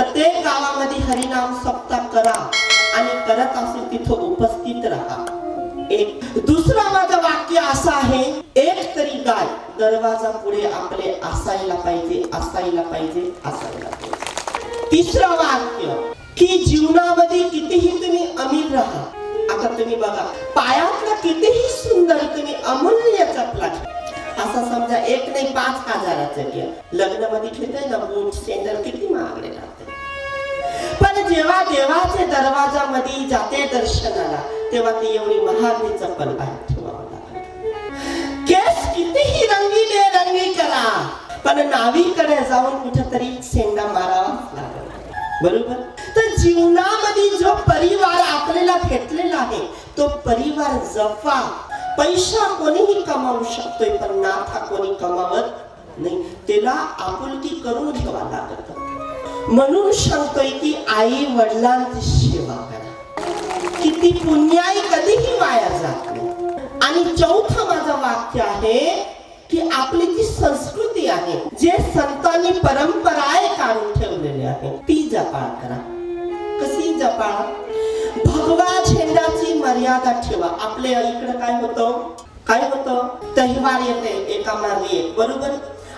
प्रत्येक गावामध्ये हरिनाम सप्ताह करा आणि करत असेल तिथं उपस्थित राहा. एक दुसरं माझं वाक्य असं आहे एक तरी गाय दरवाजा पुढे आपले असायला पाहिजे असायला पाहिजे असायला पाहिजे. तिसरं वाक्य की जीवनामध्ये कितीही तुम्ही अमीर राहा आता तुम्ही बघा पायातला कितीही सुंदर तुम्ही अमूल्य चपला असं समजा एक नाही पाच हजाराचं घ्या. लग्नामध्ये घेतोय ना बूट सेंडल किती महागडे राहते पण जेव्हा देवाच्या दरवाजामध्ये जाते दर्शनाला तेव्हा ती एवढी महागडी चप्पल बाहेर ठेवावं केस कितीही रंगीने रंगी करा पण नावीकडे जाऊन कुठेतरी शेंडा मारावा लागेल. बरोबर? तर जीवनामध्ये जो परिवार आपल्याला भेटलेला आहे तो परिवार जपा. पैसा कोणीही कमावू शकतोय पण नाथा कोणी कमावत नाही. त्याला आपुलकी करून ठेवा लागत. म्हणून सांगतोय की आई वडिलांची सेवा करा. किती पुण्याई कधीही वाया जात नाही. आणि चौथं माझं वाक्य आहे की आपली जी संस्कृती आहे जे संतांनी परंपराए काढून ठेवलेली आहे ती जपाळ करा. कशी जपाळ? भगवा झेंडाची मर्यादा ठेवा. आपल्या इकडं काय होतं? काय होतं? तहिवार येते एका मार्गी एक. बरोबर?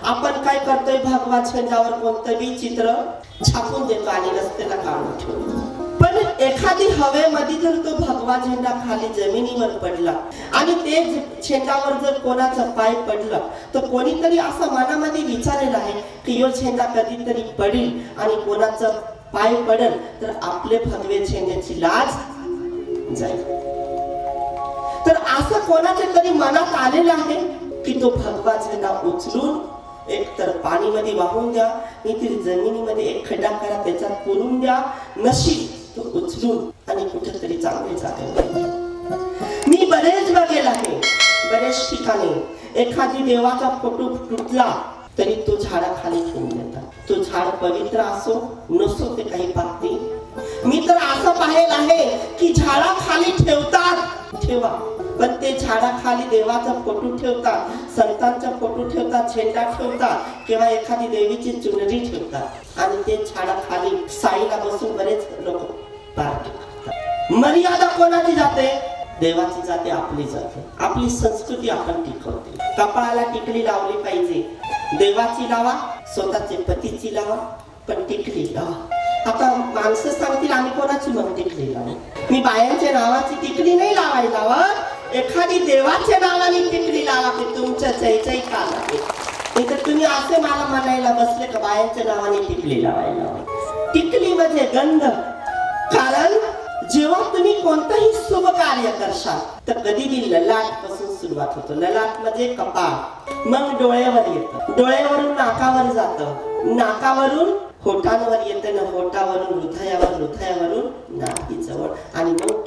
आपण काय करतोय? भगवा छंदावर कोणतंही चित्र छापून देतो आणि रस्त्याला काढून ठेवतो. पण एखादी हवेमध्ये जर तो भगवा झेंडा खाली जमिनीवर पडला आणि ते झ- झेंडावर जर कोणाचा पाय पडला तर कोणीतरी असं मनामध्ये विचारेल आहे की यो झेंडा कधीतरी पडेल आणि कोणाचा पाय पडल तर आपले भगवे झेंड्याची लाज जाईल. तर असं कोणाच्या तरी मनात आलेलं आहे की तो भगवा झेंडा उचलून एक तर पाणीमध्ये वाहून द्या नाहीतरी जमिनीमध्ये एक खड्डा करा त्याच्यात पुरून द्या नशीब तो उचलून आणि कुठेतरी चांगले जाते. मी बरेच बघेल आहे बरेच ठिकाणी. एखादी देवाचा फोटो तुटला तरी तो झाडाखाली ठेवून देतात. तो झाड पवित्र असो नसो ते काही पाहते मी तर असं पाहिलं आहे की झाडाखाली ठेवतो ठेवा. पण ते झाडाखाली देवाचं फोटो ठेवतात संतांचा फोटो ठेवतात झेंडा ठेवतात किंवा एखादी देवीची चुनरी ठेवतात. आणि ते झाडाखाली साईला बसून बरेच लोक पार्टी मर्यादा कोणाची जाते? देवाची जाते आपली जाते. आपली संस्कृती आपण टिकवते. कपाळाला टिकली लावली पाहिजे. देवाची लावा स्वतःचे पतीची लावा पण टिकली लावा. आता माणसं सांगतील आम्ही कोणाची मग टिकली लावू मी बायांच्या नावाची टिकली नाही लावायला लावत एखादी देवाच्या नावाने टिकली लावा की तुमच्या जयजय का नाही तर तुम्ही असे मला म्हणायला बसले का बायांच्या नावाने टिकली लावायला टिकली म्हणजे गंध. कारण जेव्हा तुम्ही कोणतंही शुभ कार्य करशाल तर कधी मी ललाटपासून सुरुवात होतो. ललाट म्हणजे कपाळ. मग डोळ्यावर येतं. डोळ्यावरून नाकावर जातं. नाकावरून होटांवर येतं ना होटावरून हृदयावर हृदयावरून नाभीजवळ आणि मग